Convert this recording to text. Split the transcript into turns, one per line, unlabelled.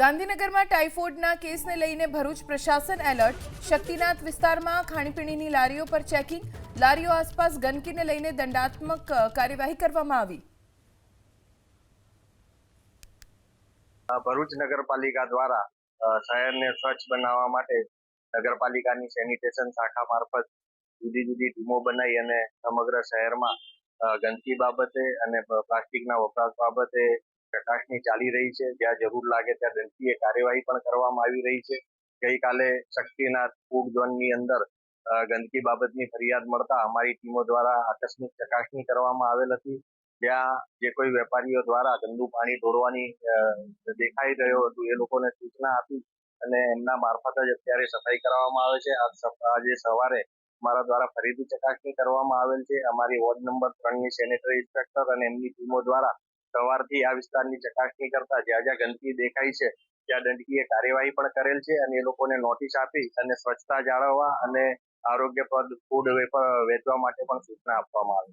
ગાંધીનગરમાં ટાઇફોઇડના કેસને લઈને ભરૂચ પ્રશાસન એલર્ટ. શક્તિનાથ વિસ્તારમાં ખાણીપીણીની લારીઓ પર ચેકિંગ. લારીઓ આસપાસ ગંદકીને લઈને દંડાત્મક કાર્યવાહી કરવામાં આવી.
ભરૂચ નગરપાલિકા દ્વારા શહેરને સ્વચ્છ બનાવવા માટે નગરપાલિકાની સેનિટેશન શાખા મારફત જુદી જુદી ટીમો બનાવી અને સમગ્ર શહેરમાં ગંદકી બાબતે અને પ્લાસ્ટિકના વપરાશ બાબતે ચકાસણી ચાલી રહી છે, જ્યાં જરૂર લાગે ત્યાં દંતીય કાર્યવાહી પણ કરવામાં આવી રહી છે. ગઈકાલે શક્તિનાથ ફૂડ ઝોનની અંદર ગંદકી બાબતની ફરિયાદ મળતા અમારી ટીમો દ્વારા આકસ્મિક ચકાસણી કરવામાં આવેલ હતી. જ્યાં જે કોઈ વેપારીઓ દ્વારા ગંદુ પાણી ઢોળવાની દેખાઈ રહ્યો હતું, એ લોકોને સૂચના આપી અને એમના મારફત જ અત્યારે સફાઈ કરવામાં આવે છે. આજ સવારે મારા દ્વારા ફરીથી ચકાસણી કરવામાં આવેલ છે. અમારી વોર્ડ નંબર ત્રણની સેનેટરી ઇન્સ્પેક્ટર અને એમની ટીમો દ્વારા સવારથી આ વિસ્તારની ચકાસણી કરતા જ્યાં જ્યાં ગંદકી દેખાય છે, ત્યાં દંડકીય કાર્યવાહી પણ કરેલ છે અને એ લોકોને નોટિસ આપી અને સ્વચ્છતા જાળવવા અને આરોગ્યપ્રદ ફૂડ વેચવા માટે પણ સૂચના આપવામાં આવી.